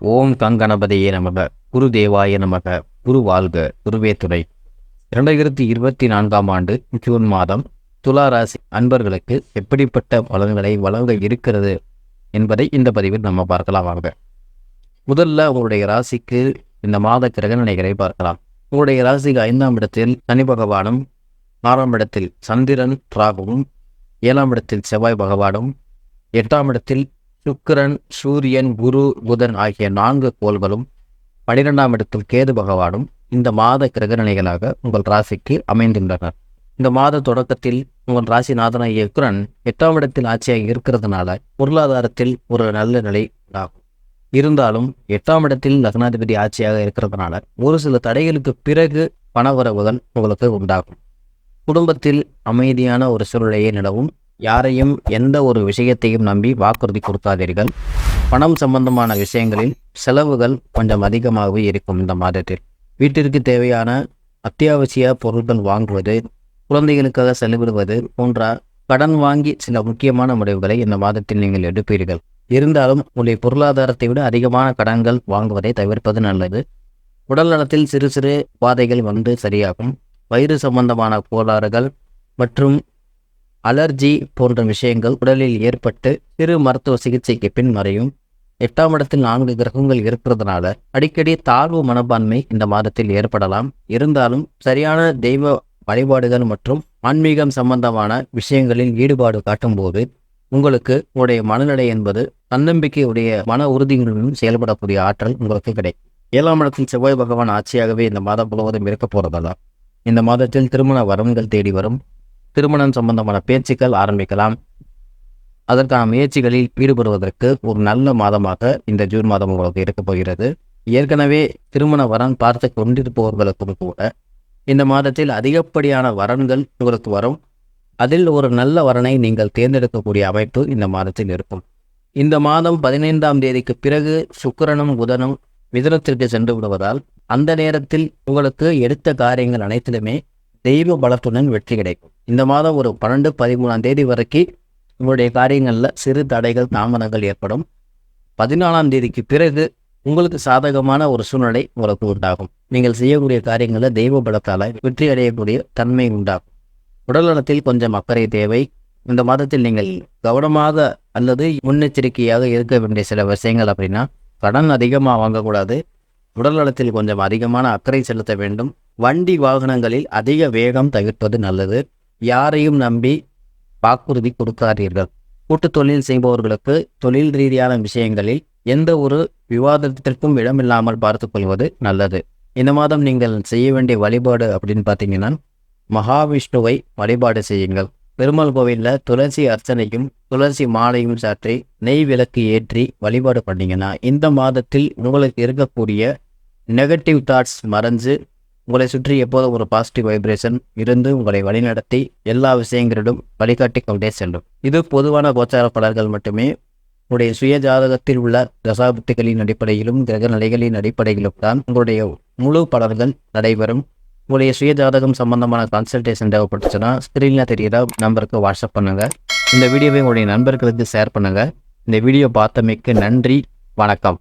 ஓம் கங்கணபதியே நமக குரு தேவாய நமக குரு வாழ்க குருவே துணை. இரண்டாயிரத்தி இருபத்தி நான்காம் ஆண்டு ஜூன் மாதம் துலா ராசி அன்பர்களுக்கு எப்படிப்பட்ட பலன்களை வழங்க இருக்கிறது என்பதை இந்த பதிவில் நம்ம பார்க்கலாம் வாங்க. முதல்ல உங்களுடைய ராசிக்கு இந்த மாத கிரகநிலைகளை பார்க்கலாம். உங்களுடைய ராசிக்கு ஐந்தாம் இடத்தில் சனி பகவானும் ஆறாம் இடத்தில் சந்திரன் ராகுவும் ஏழாம் இடத்தில் செவ்வாய் பகவானும் எட்டாம் இடத்தில் சுக்கிரன் சூரியன் குரு புதன் ஆகிய நான்கு கோள்களும் பனிரெண்டாம் இடத்தில் கேது பகவானும் இந்த மாத கிரகநிலைகளாக உங்கள் ராசிக்கு அமைந்துள்ளனர். இந்த மாத தொடக்கத்தில் உங்கள் ராசிநாதனாகிய குரன் எட்டாம் இடத்தில் ஆட்சியாக இருக்கிறதுனால பொருளாதாரத்தில் ஒரு நல்ல நிலை உண்டாகும். இருந்தாலும் எட்டாம் இடத்தில் லக்னாதிபதி ஆட்சியாக இருக்கிறதுனால ஒரு சில தடைகளுக்கு பிறகு பணவரவுகள் உங்களுக்கு உண்டாகும். குடும்பத்தில் அமைதியான ஒரு சூழ்நிலையை நிலவும் யாரையும் எந்த ஒரு விஷயத்தையும் நம்பி வாக்குறுதி கொடுக்காதீர்கள். பணம் சம்பந்தமான விஷயங்களில் செலவுகள் கொஞ்சம் அதிகமாகவே இருக்கும் இந்த மாதத்தில். வீட்டிற்கு தேவையான அத்தியாவசிய பொருட்கள் வாங்குவது குழந்தைகளுக்காக செலவிடுவது போன்ற கடன் வாங்கி சில முக்கியமான முடிவுகளை இந்த மாதத்தில் நீங்கள் எடுப்பீர்கள். இருந்தாலும் உங்களுடைய பொருளாதாரத்தை விட அதிகமான கடன்கள் வாங்குவதை தவிர்ப்பது நல்லது. உடல் நலத்தில் சிறு சிறு பாதைகள் வந்து சரியாகும். வயிறு சம்பந்தமான கோளாறுகள் மற்றும் அலர்ஜி போன்ற விஷயங்கள் உடலில் ஏற்பட்டு சிறு மருத்துவ சிகிச்சைக்கு பின் மறையும் எட்டாம் இடத்தில் நான்கு கிரகங்கள் இருக்கிறதுனால அடிக்கடி தாழ்வு மனப்பான்மை இந்த மாதத்தில் ஏற்படலாம். இருந்தாலும் சரியான தெய்வ வழிபாடுகள் மற்றும் ஆன்மீகம் சம்பந்தமான விஷயங்களில் ஈடுபாடு காட்டும்போது உங்களுக்கு உங்களுடைய மனநிலை என்பது தன்னம்பிக்கையுடைய மன உறுதியுடனும் செயல்படக்கூடிய ஆற்றல் உங்களுக்கு கிடைக்கும். ஏழாம் இடத்தில் செவ்வாய் பகவான் ஆட்சியாகவே இந்த மாதம் முழுவதும் இருக்க போறதால இந்த மாதத்தில் திருமண வரன்கள் தேடி வரும். திருமணம் சம்பந்தமான பேச்சுக்கள் ஆரம்பிக்கலாம். அதற்கான முயற்சிகளில் ஈடுபடுவதற்கு ஒரு நல்ல மாதமாக இந்த ஜூன் மாதம் உங்களுக்கு இருக்க போகிறது. ஏற்கனவே திருமண வரன் பார்த்து கொண்டிருப்பவர்களுக்கும் கூட இந்த மாதத்தில் அதிகப்படியான வரன்கள் உங்களுக்கு வரும். அதில் ஒரு நல்ல வரனை நீங்கள் தேர்ந்தெடுக்கக்கூடிய அமைப்பு இந்த மாதத்தில் இருக்கும். இந்த மாதம் பதினைந்தாம் தேதிக்கு பிறகு சுக்கிரனும் புதனும் மிதனத்திற்கு சென்று விடுவதால் அந்த நேரத்தில் உங்களுக்கு எடுத்த காரியங்கள் அனைத்திலுமே தெய்வ பலத்துடன் வெற்றி கிடைக்கும். இந்த மாதம் ஒரு பன்னெண்டு பதிமூணாம் தேதி வரைக்கும் உங்களுடைய காரியங்களில் சிறு தடைகள் தாமதங்கள் ஏற்படும். பதினாலாம் தேதிக்கு பிறகு உங்களுக்கு சாதகமான ஒரு சூழ்நிலை உங்களுக்கு உண்டாகும். நீங்கள் செய்யக்கூடிய காரியங்களில் தெய்வ பலத்தால் வெற்றி அடையக்கூடிய தன்மை உண்டாகும். உடல்நலத்தில் கொஞ்சம் அக்கறை தேவை. இந்த மாதத்தில் நீங்கள் கவனமாக அல்லது முன்னெச்சரிக்கையாக இருக்க வேண்டிய சில விஷயங்கள் அப்படின்னா கடன் அதிகமாக வாங்கக்கூடாது. உடல்நலத்தில் கொஞ்சம் அதிகமான அக்கறை செலுத்த வேண்டும். வண்டி வாகனங்களில் அதிக வேகம் தவிர்ப்பது நல்லது. யாரையும் நம்பி வாக்குறுதி கொடுக்காதீர்கள். கூட்டு தொழில் செய்பவர்களுக்கு தொழில் ரீதியான விஷயங்களில் எந்த ஒரு விவாதத்திற்கும் இடமில்லாமல் பார்த்து கொள்வது நல்லது. இந்த மாதம் நீங்கள் செய்ய வேண்டிய வழிபாடு அப்படின்னு பார்த்தீங்கன்னா மகாவிஷ்ணுவை வழிபாடு செய்யுங்கள். பெருமாள் கோவிலில் துளசி அர்ச்சனையும் துளசி மாலையும் சாற்றி நெய் விளக்கு ஏற்றி வழிபாடு பண்ணிங்கன்னா இந்த மாதத்தில் உங்களுக்கு இருக்கக்கூடிய நெகட்டிவ் தாட்ஸ் மறைஞ்சு உங்களை சுற்றி எப்போதும் ஒரு பாசிட்டிவ் வைப்ரேஷன் இருந்து உங்களை வழிநடத்தி எல்லா விஷயங்களிலும் வழிகாட்டி கொண்டே செல்லும். இது பொதுவான கோச்சார பலர்கள் மட்டுமே உங்களுடைய சுய ஜாதகத்தில் உள்ள தசாபுத்திகளின் அடிப்படையிலும் கிரக நிலைகளின் அடிப்படையிலும் தான் உங்களுடைய முழு பலன்கள் நடைபெறும். உங்களுடைய சுய ஜாதகம் சம்பந்தமான கன்சல்டேஷன் தேவைப்பட்டுச்சுன்னா ஸ்க்ரீனில் தெரியுதா நம்பருக்கு வாட்ஸ்அப் பண்ணுங்கள் இந்த வீடியோவை உங்களுடைய நண்பர்களுக்கு ஷேர் பண்ணுங்கள் இந்த வீடியோ பார்த்தமைக்கு நன்றி. வணக்கம்.